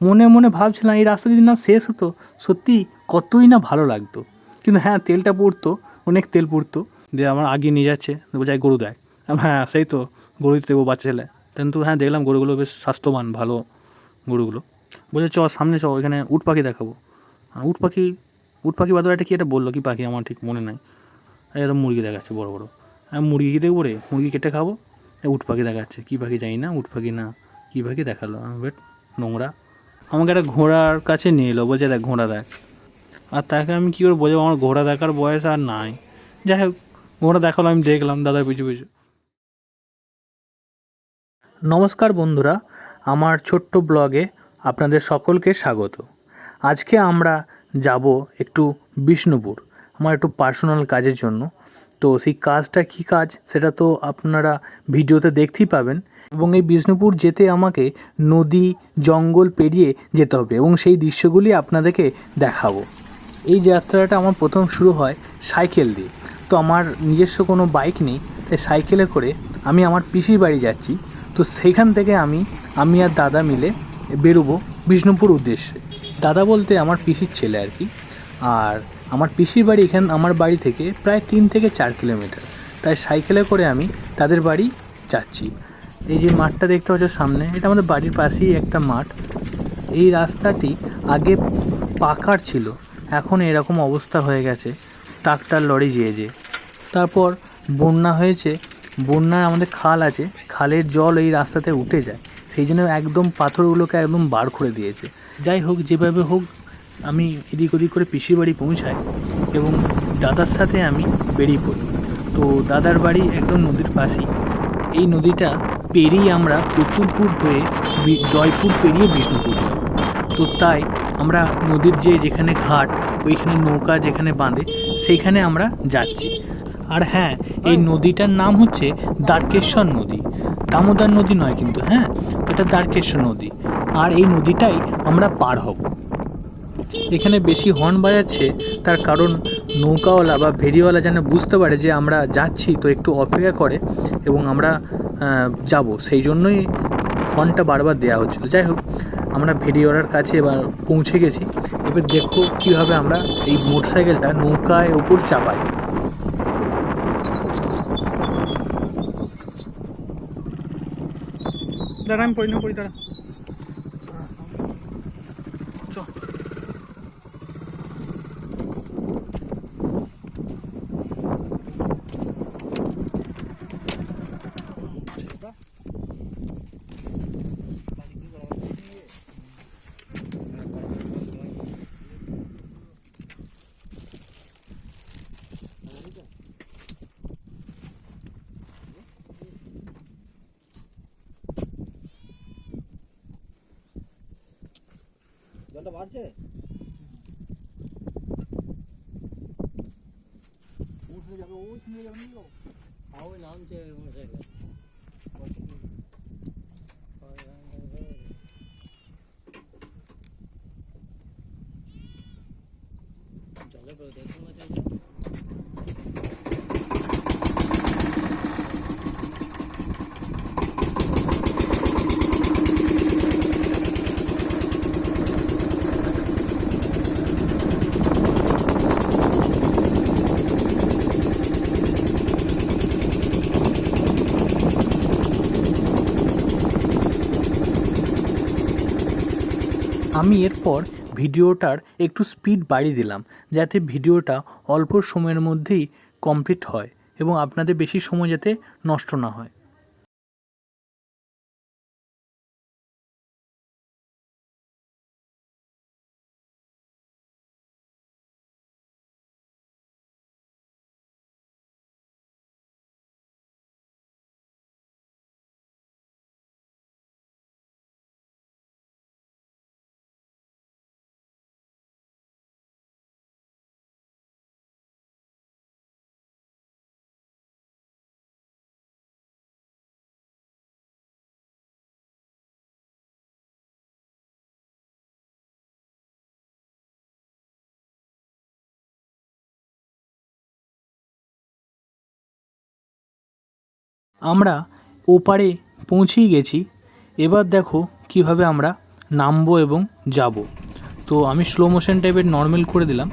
মনে মনে ভাবছিলাম এই রাস্তা যদি না শেষ হতো, সত্যি কতই না ভালো লাগতো। কিন্তু হ্যাঁ তেলটা পড়তো, অনেক তেল পড়তো। দিয়ে আমার আগে নিয়ে যাচ্ছে যাই গরু দেয়। হ্যাঁ সেই তো, গরু দিতে দেবো বাচ্চা ছেলে। কিন্তু হ্যাঁ দেখলাম গরুগুলো বেশ স্বাস্থ্যবান, ভালো গরুগুলো। বলছে চ সামনে চ এখানে উট পাখি দেখাবো। উট পাখি উট পাখি বাদে একটা কী একটা বলল? কি পাখি? আমার ঠিক মনে নাই। একদম মুরগি দেখাচ্ছে, বড় বড়। আমি মুরগি দেখব রে? মুরগি কেটে খাব? উট পাখি দেখাচ্ছে। কী পাখি জানি না, উট পাখি না, কী পাখি দেখাল? বেট, নোংরা। আমাকে একটা ঘোড়ার কাছে নিয়ে এলো, বলছে, দেখ, ঘোড়া দেখ। আর তাকে আমি কী করে বোঝাবো? আমার ঘোড়া দেখার বয়স আর নাই। যাই হোক, ঘোড়া দেখাল, আমি দেখলাম, দাদা পিছু পিছু। নমস্কার বন্ধুরা, আমার ছোট্ট ব্লগে আপনাদের সকলকে স্বাগত। আজকে আমরা যাব একটু বিষ্ণুপুর, আমার একটু পার্সোনাল কাজের জন্য। তো সেই কাজটা কী কাজ, সেটা তো আপনারা ভিডিওতে দেখতেই পাবেন। এবং এই বিষ্ণুপুর যেতে আমাকে নদী, জঙ্গল পেরিয়ে যেতে হবে এবং সেই দৃশ্যগুলি আপনাদেরকে দেখাবো। এই যাত্রাটা আমার প্রথম শুরু হয় সাইকেল দিয়ে। তো আমার নিজস্ব কোনো বাইক নেই, তাই সাইকেলে করে আমি আমার পিসির বাড়ি যাচ্ছি। তো সেইখান থেকে আমি আমি আর দাদা মিলে বেরোবো বিষ্ণুপুর উদ্দেশ্যে। দাদা বলতে আমার পিসির ছেলে আর কি। আর আমার পিসির বাড়ি এখান, আমার বাড়ি থেকে প্রায় তিন থেকে চার কিলোমিটার। তাই সাইকেলে করে আমি তাদের বাড়ি যাচ্ছি। এই যে মাঠটা দেখতে পাচ্ছ সামনে, এটা আমাদের বাড়ির পাশেই একটা মাঠ। এই রাস্তাটি আগে পাকার ছিল, এখন এরকম অবস্থা হয়ে গেছে, ট্রাক্টর, লরি যেয়ে যে। তারপর বন্যা হয়েছে, বন্যার আমাদের খাল আছে, খালের জল এই রাস্তাতে উঠে যায়, সেই জন্য একদম পাথরগুলোকে একদম বার করে দিয়েছে। যাই হোক, যেভাবে হোক, আমি এদিক ওদিক করে পিসির বাড়ি পৌঁছাই এবং দাদার সাথে আমি বেরিয়ে পড়ি। তো দাদার বাড়ি একদম নদীর পাশেই। এই নদীটা পেরিয়ে আমরা কতুলপুর হয়ে জয়পুর পেরিয়ে বিষ্ণুপুর যাব তো তাই আমরা নদীর যে যেখানে ঘাট, ওইখানে নৌকা যেখানে বাঁধে, সেইখানে আমরা যাচ্ছি। আর হ্যাঁ এই নদীটার নাম হচ্ছে দ্বারকেশ্বর নদী। দামোদর নদী নয় কিন্তু হ্যাঁ এটা দ্বারকেশ্বর নদী। আর এই নদীটাই আমরা পার হব। এখানে বেশি হর্ন বাজাচ্ছে, তার কারণ নৌকাওয়ালা বা ভেরিওয়ালা যেন বুঝতে পারে যে আমরা যাচ্ছি, তো একটু অপেক্ষা করে এবং আমরা যাব। সেই জন্যই হর্নটা বারবার দেওয়া হচ্ছিল। যাই হোক আমরা ভেরিওয়ালার কাছে এবার পৌঁছে গেছি। এবার দেখো কীভাবে আমরা এই মোটরসাইকেলটা নৌকায় ওপর চাপাই। দাঁড়া আমি পড়ি না পড়ি দাঁড়া জলটা বাড়ছে? উঠে যাবে ওই শুনে যাবে না ওই নামছে মোটরসাইকেল জলে তো দেখুন না আমি এরপর ভিডিওটার একটু স্পিড বাড়িয়ে দিলাম, যাতে ভিডিওটা অল্প সময়ের মধ্যেই কমপ্লিট হয় এবং আপনাদের বেশি সময় যাতে নষ্ট না হয়। আমরা ওপারে পৌঁছেই গেছি। এবার দেখো কীভাবে আমরা নামবো এবং যাব। তো আমি স্লো মোশন টাইপের নর্মাল করে দিলাম।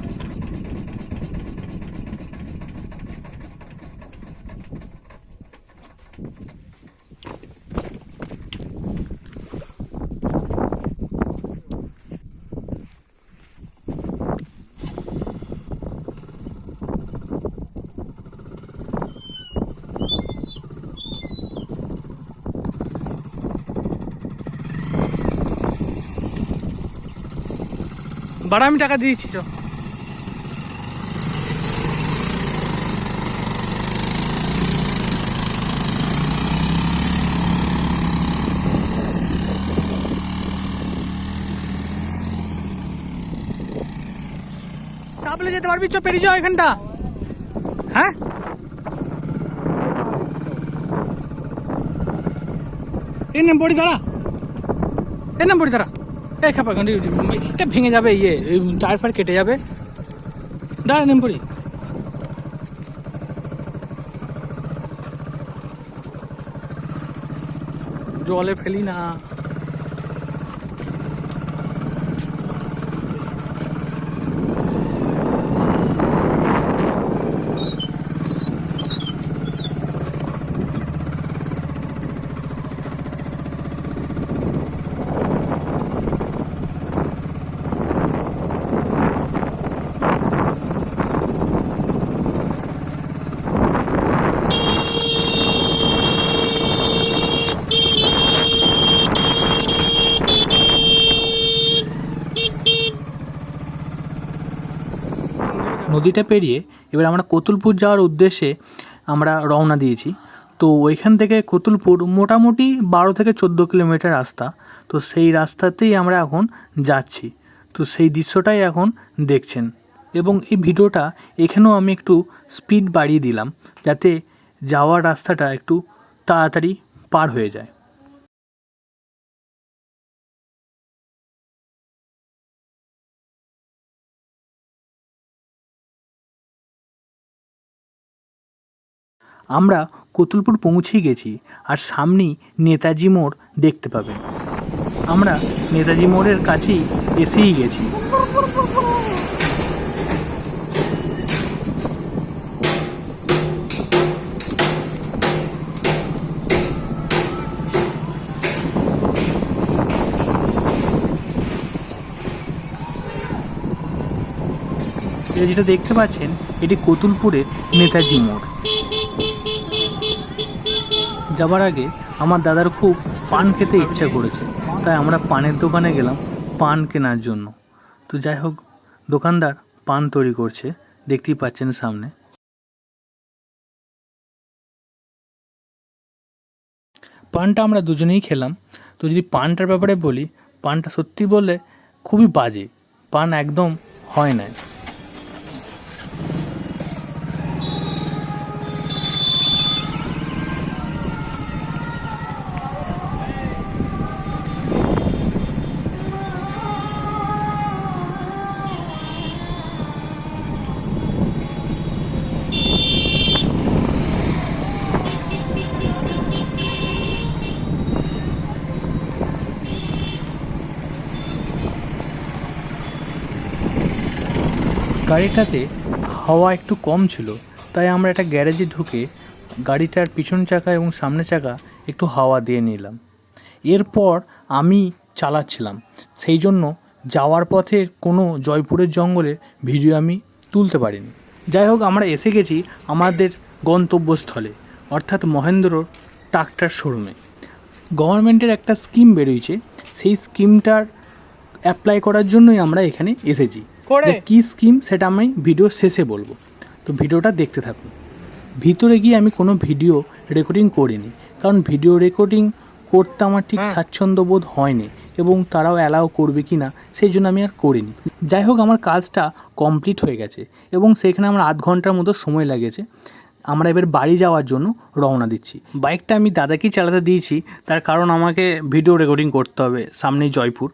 বাড়া আমি টাকা দিয়েছি তো যেতে পারবি চ পেরিয়ে যাও এখানটা। হ্যাঁ? এই নাম পড়ি দাঁড়া। এই নাম পড়ি দাঁড়া। এই খাপা এটা ভেঙে যাবে ইয়ে টায়ার ফায়ার কেটে যাবে। দাঁড়া নেম পড়ি জলে ফেলি না। নদীটা পেরিয়ে এবার আমরা কতুলপুর যাওয়ার উদ্দেশ্যে আমরা রওনা দিয়েছি। তো ওইখান থেকে কতুলপুর মোটামুটি বারো থেকে চোদ্দ কিলোমিটার রাস্তা। তো সেই রাস্তাতেই আমরা এখন যাচ্ছি। তো সেই দৃশ্যটাই এখন দেখছেন। এবং এই ভিডিওটা এখানেও আমি একটু স্পিড বাড়িয়ে দিলাম যাতে যাওয়ার রাস্তাটা একটু তাড়াতাড়ি পার হয়ে যায়। আমরা কতুলপুর পৌঁছেই গেছি আর সামনেই নেতাজি মোড় দেখতে পাবেন। আমরা নেতাজি মোড়ের কাছেই এসেই গেছি। যেটা দেখতে পাচ্ছেন, এটি কতুলপুরের নেতাজি মোড়। যাবার আগে আমার দাদার খুব পান খেতে ইচ্ছা করেছে। তাই আমরা পানের দোকানে গেলাম পান কেনার জন্য। তো যাই হোক, দোকানদার পান তৈরি করছে, দেখতেই পাচ্ছেন সামনে। পানটা আমরা দুজনেই খেলাম। তো যদি পানটার ব্যাপারে বলি, পানটা সত্যি বললে খুবই বাজে। পান একদম হয় না গাড়িটাতে হাওয়া একটু কম ছিল, তাই আমরা একটা গ্যারেজে ঢুকে গাড়িটার পিছন চাকা এবং সামনে চাকা একটু হাওয়া দিয়ে নিলাম। এরপর আমি চালাচ্ছিলাম। সেই জন্য যাওয়ার পথে কোনো জয়পুরের জঙ্গলের ভিডিও আমি তুলতে পারিনি। যাই হোক, আমরা এসে গেছি আমাদের গন্তব্যস্থলে, অর্থাৎ মহেন্দ্র ট্রাক্টর শোরুমে। গভর্নমেন্টের একটা স্কিম বেরিয়েছে সেই স্কিমটার অ্যাপ্লাই করার জন্যই আমরা এখানে এসেছি। করে? কী স্কিম সেটা আমি ভিডিও শেষে বলব। তো ভিডিওটা দেখতে থাকুন। ভিতরে গিয়ে আমি কোনো ভিডিও রেকর্ডিং করিনি। কারণ ভিডিও রেকর্ডিং করতে আমার ঠিক। স্বাচ্ছন্দ্য বোধ হয়নি এবং তারাও অ্যালাও করবে কি না সেই জন্য আমি আর করিনি। যাই হোক আমার কাজটা কমপ্লিট হয়ে গেছে এবং সেখানে আমার আধ ঘণ্টার মতো সময় লেগেছে। আমরা এবার বাড়ি যাওয়ার জন্য রওনা দিচ্ছি। বাইকটা আমি দাদাকেই চালাতে দিয়েছি। তার কারণ আমাকে ভিডিও রেকর্ডিং করতে হবে সামনেই জয়পুর।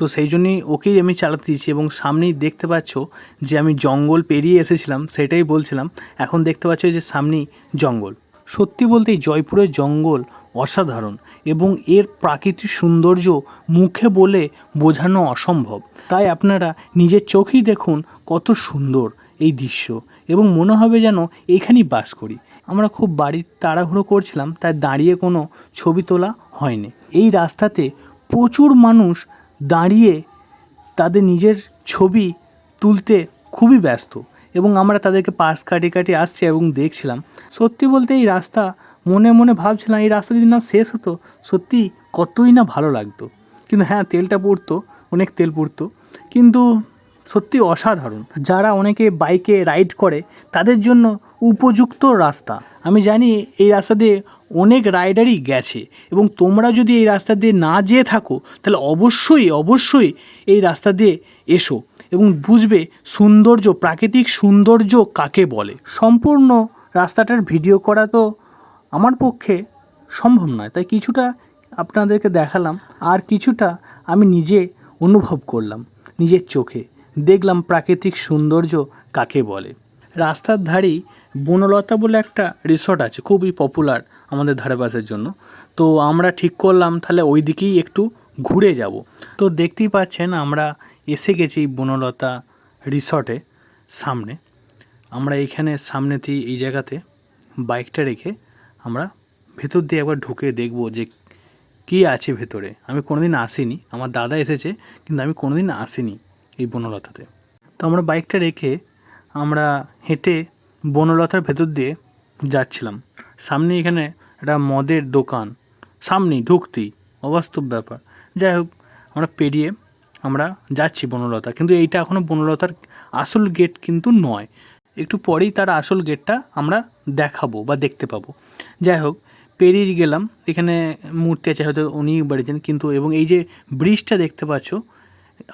তো সেই জন্যই ওকেই আমি চালাতে দিয়েছি এবং সামনেই দেখতে পাচ্ছ যে আমি জঙ্গল পেরিয়ে এসেছিলাম, সেটাই বলছিলাম। এখন দেখতে পাচ্ছ যে সামনেই জঙ্গল। সত্যি বলতে জয়পুরের জঙ্গল অসাধারণ এবং এর প্রাকৃতিক সৌন্দর্য মুখে বলে বোঝানো অসম্ভব। তাই আপনারা নিজের চোখেই দেখুন কত সুন্দর এই দৃশ্য এবং মনে হবে যেন এইখানেই বাস করি। আমরা খুব বাড়ির তাড়াহুড়ো করছিলাম, তাই দাঁড়িয়ে কোনো ছবি তোলা হয়নি। এই রাস্তাতে প্রচুর মানুষ দাঁড়িয়ে তাদের নিজের ছবি তুলতে খুবই ব্যস্ত এবং আমরা তাদেরকে পাশ কাটি কাটি আসছে এবং দেখছিলাম। সত্যি বলতে এই রাস্তা মনে মনে ভাবছিলাম এই রাস্তা যদি না শেষ হতো, সত্যি কতই না ভালো লাগতো। কিন্তু হ্যাঁ তেলটা পড়তো, অনেক তেল পড়তো। কিন্তু সত্যি অসাধারণ। যারা অনেকে বাইকে রাইড করে, তাদের জন্য উপযুক্ত রাস্তা। আমি জানি এই রাস্তা দিয়ে অনেক রাইডারই গেছে এবং তোমরা যদি এই রাস্তা দিয়ে না যেয়ে থাকো, তাহলে অবশ্যই অবশ্যই এই রাস্তা দিয়ে এসো এবং বুঝবে সৌন্দর্য, প্রাকৃতিক সৌন্দর্য কাকে বলে। সম্পূর্ণ রাস্তাটার ভিডিও করা তো আমার পক্ষে সম্ভব নয়, তাই কিছুটা আপনাদেরকে দেখালাম, আর কিছুটা আমি নিজে অনুভব করলাম, নিজের চোখে। দেখলাম প্রাকৃতিক সৌন্দর্য কাকে বলে। রাস্তার ধারেই বনলতা বলে একটা রিসর্ট আছে, খুবই পপুলার আমাদের ধারে পাশের জন্য। তো আমরা ঠিক করলাম, তাহলে ওই দিকেই একটু ঘুরে যাব। তো দেখতেই পাচ্ছেন, আমরা এসে গেছি বনলতা রিসর্টে সামনে। আমরা এইখানে সামনেতেই এই জায়গাতে বাইকটা রেখে আমরা ভেতর দিয়ে একবার ঢুকে দেখব যে কী আছে ভেতরে। আমি কোনোদিন আসিনি, আমার দাদা এসেছে, কিন্তু আমি কোনোদিন আসিনি এই বনলতাতে। তো আমরা বাইকটা রেখে আমরা হেঁটে বনলতার ভেতর দিয়ে যাচ্ছিলাম। সামনে এখানে একটা মদের দোকান। সামনেই ঢুকতেই অবাস্তব ব্যাপার। যাই হোক, আমরা পেরিয়ে আমরা যাচ্ছি বনলতা। কিন্তু এইটা এখনও বনলতার আসল গেট কিন্তু নয়। একটু পরেই তার আসল গেটটা আমরা দেখাবো বা দেখতে পাবো। যাই হোক, পেরিয়ে গেলাম। এখানে মূর্তি আছে, হয়তো উনি বাড়িছেন। কিন্তু এবং এই যে ব্রিজটা দেখতে পাচ্ছ,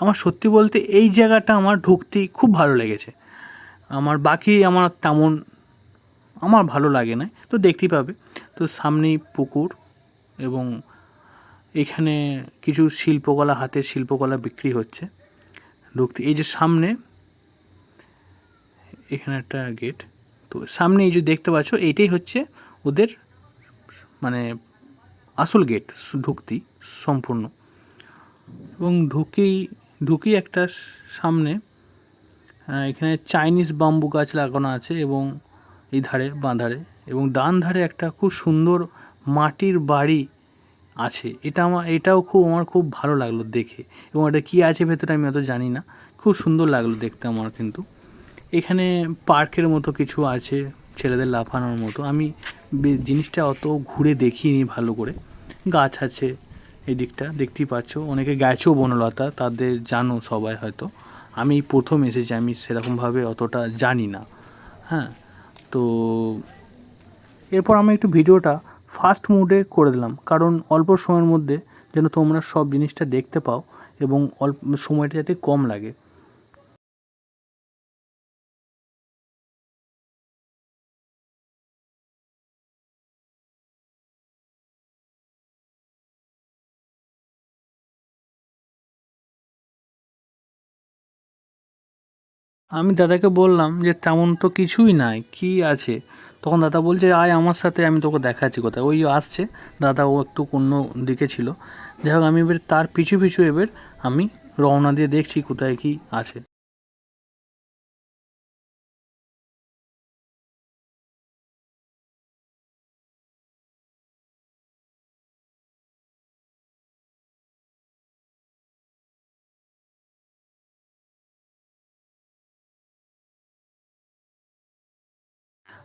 আমার সত্যি বলতে এই জায়গাটা আমার ঢুকতেই খুব ভালো লেগেছে। আমার বাকি আমার তেমন, আমার ভালো লাগে না। তো দেখতেই পাবে। তো সামনেই পুকুর এবং এখানে কিছু শিল্পকলা, হাতের শিল্পকলা বিক্রি হচ্ছে। ঢুকতে এই যে সামনে, এখানে একটা গেট তো সামনে এই যে দেখতে পাচ্ছ, এইটাই হচ্ছে ওদের মানে আসল গেট ঢুকতি সম্পূর্ণ। এবং ঢুকেই ঢুকেই একটা সামনে এখানে চাইনিজ বাম্বু গাছ লাগানো আছে এবং এই ধারে বাঁ ধারে এবং ডান ধারে একটা খুব সুন্দর মাটির বাড়ি আছে। এটা আমার, এটাও খুব, আমার খুব ভালো লাগল দেখে এবং এটা কী আছে ভেতরে আমি অত জানি না। খুব সুন্দর লাগল দেখতে আমার কিন্তু। এখানে পার্কের মতো কিছু আছে, ছেলেদের লাফানোর মতো। আমি জিনিসটা অত ঘুরে দেখিনি ভালো করে। গাছ আছে এই দিকটা দেখতেই পাচ্ছ। অনেকে গেছেও বনলতা, তাদের জানো সবাই হয়তো। আমি প্রথম এসেছি, আমি সেরকমভাবে অতটা জানি না। হ্যাঁ তো এরপর আমি একটু ভিডিওটা ফাস্ট মুডে করে দিলাম। কারণ অল্প সময়ের মধ্যে যেন তোমরা সব জিনিসটা দেখতে পাও এবং অল্প, সময়টা যাতে কম লাগে। আমি দাদাকে বললাম যে, তেমন তো কিছুই নাই, কি আছে? তখন দাদা বলছে, আয় আমার সাথে, আমি তোকে দেখাচ্ছি কোথায়। ওই আসছে, দাদা ও একটু অন্য দিকে ছিল। যাই হোক, আমি এবার তার পিছু পিছু এবার আমি রওনা দিয়ে দেখছি কোথায় কি আছে।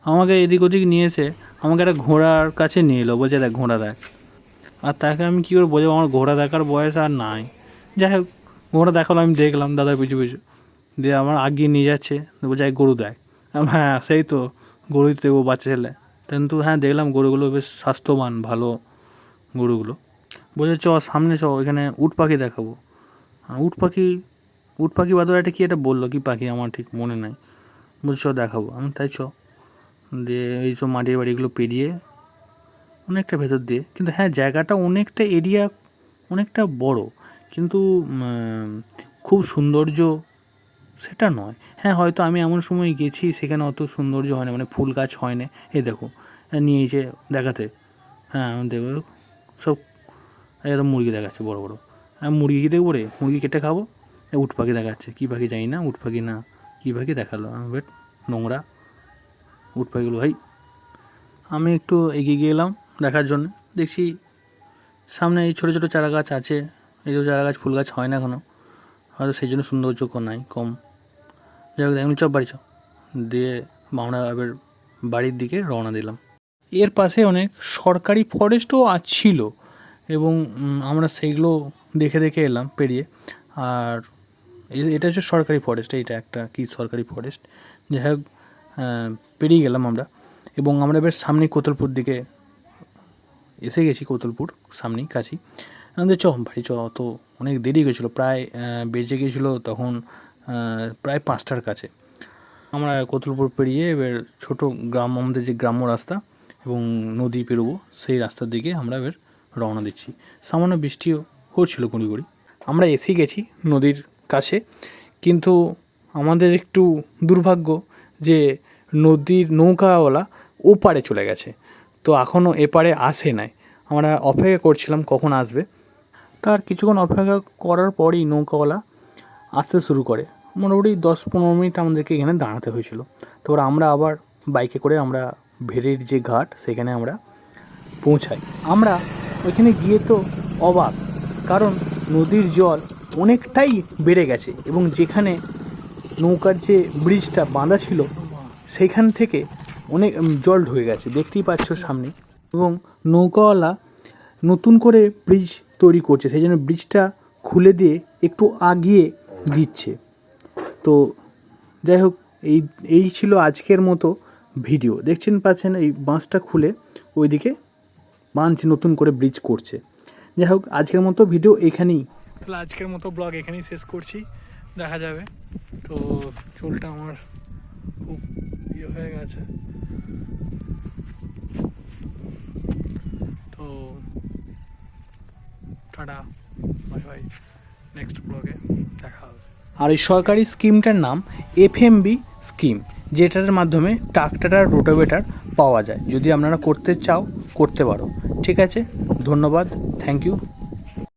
আমাকে এদিক ওদিক নিয়েছে, আমাকে একটা ঘোড়ার কাছে নিয়ে এলো, বলছে, দেখ, ঘোড়া দেখ। আর তাকে আমি কী করে বোঝাবো? আমার ঘোড়া দেখার বয়স আর নাই। যাই হোক, ঘোড়া দেখাল, আমি দেখলাম দাদার পিছু পিছু। দিয়ে আমার আগিয়ে নিয়ে যাচ্ছে, বলছে গরু দেখ। হ্যাঁ সেই তো গরুই দেবো, বাচ্চা ছেলে। কিন্তু হ্যাঁ দেখলাম গরুগুলো বেশ স্বাস্থ্যবান, ভালো গরুগুলো। বলছে, চ, সামনে চ, এখানে উট পাখি দেখাবো। উট পাখি উট পাখি বাদর একটা কী একটা বলল? কি পাখি? আমার ঠিক মনে নাই। বলছে, চ, দেখাবো। আমি, তাই চ। দিয়ে এই সব মাটির বাড়িগুলো পেরিয়ে অনেকটা ভেতর দিয়ে। কিন্তু হ্যাঁ জায়গাটা অনেকটা এরিয়া অনেকটা বড়। কিন্তু খুব সৌন্দর্য সেটা নয়। হ্যাঁ হয়তো আমি এমন সময় গেছি, সেখানে অত সৌন্দর্য হয় না মানে ফুল গাছ হয় না। এই দেখো নিয়েছে দেখাতে। হ্যাঁ আমি দেখব, সব এরকম মুরগি দেখাচ্ছে, বড় বড়। আমি মুরগি কি দেখব রে? মুরগি কেটে খাব? উট পাখি দেখাচ্ছে। কী পাখি জানি না উট পাখি না, কী পাখি দেখাল? আমি বেট, নোংরা। উট পাখিগুলো ভাই। আমি একটু এগিয়ে গেলাম দেখার জন্য। দেখছি সামনে এই ছোটো ছোটো চারা গাছ আছে। এই চারা গাছ ফুল গাছ হয় না এখনও হয়তো সেই জন্য সৌন্দর্য কম নাই, কম। যাই হোক দেখুন চপ বাড়ি চপ। দিয়ে আমরা এবার বাড়ির দিকে রওনা দিলাম। এর পাশে অনেক সরকারি ফরেস্টও ছিল এবং আমরা সেইগুলো দেখে দেখে এলাম পেরিয়ে। আর এটা হচ্ছে সরকারি ফরেস্ট এইটা একটা কি সরকারি ফরেস্ট যাই হোক পেরিয়ে গেলাম আমরা এবং আমরা বেশ সামনে কোতলপুর দিকে এসে গেছি, কোতলপুর সামনেই কাছেই। আমাদের চ, বাড়ি চ, তো অনেক দেরি গেছিল, প্রায় বেজে গেছিল তখন প্রায় পাঁচটার কাছে। আমরা কোতলপুর পেরিয়ে এবার ছোটো গ্রাম, আমাদের যে গ্রাম্য রাস্তা এবং নদী পেরোবো, সেই রাস্তার দিকে আমরা এবার রওনা দিচ্ছি। সামান্য বৃষ্টিও হচ্ছিল গুঁড়ি গুঁড়ি। আমরা এসে গেছি নদীর কাছে, কিন্তু আমাদের একটু দুর্ভাগ্য যে নদীর নৌকাওয়ালা ওপারে চলে গেছে। তো এখনও এপারে আসে নাই। আমরা অপেক্ষা করছিলাম কখন আসবে। তার কিছুক্ষণ অপেক্ষা করার পরই নৌকাওয়ালা আসতে শুরু করে। মোটামুটি দশ পনেরো মিনিট আমাদেরকে এখানে দাঁড়াতে হয়েছিল। তারপর আমরা আবার বাইকে করে আমরা ভেড়ির যে ঘাট, সেখানে আমরা পৌঁছাই। আমরা ওইখানে গিয়ে তো অবাক, কারণ নদীর জল অনেকটাই বেড়ে গেছে এবং যেখানে নৌকার যে ব্রিজটা বাঁধা ছিল সেখান থেকে অনেক জল ঢুকে গেছে, দেখতেই পাচ্ছ সামনে। এবং নৌকাওয়ালা নতুন করে ব্রিজ তৈরি করছে, সেই জন্য ব্রিজটা খুলে দিয়ে একটু আগিয়ে দিচ্ছে। তো যাই হোক, এই এই ছিল আজকের মতো ভিডিও। দেখছেন, পাচ্ছেন, এই বাঁশটা খুলে ওইদিকে বাঁধছে নতুন করে ব্রিজ করছে। যাই হোক, আজকের মতো ভিডিও এখানেই। তাহলে আজকের মতো ব্লগ এখানেই শেষ করছি, দেখা যাবে। তো চুলটা আমার খুব ইয়ে হয়ে গেছে। তো, টাটা বাই বাই নেক্সট ব্লগে দেখা হবে। আর এই সরকারি স্কিমটার নাম এফএমবি স্কিম যেটার মাধ্যমে ট্রাক্টর আর রোটোভেটার পাওয়া যায়। যদি আপনারা করতে চাও, করতে পারো। ঠিক আছে? ধন্যবাদ থ্যাংক ইউ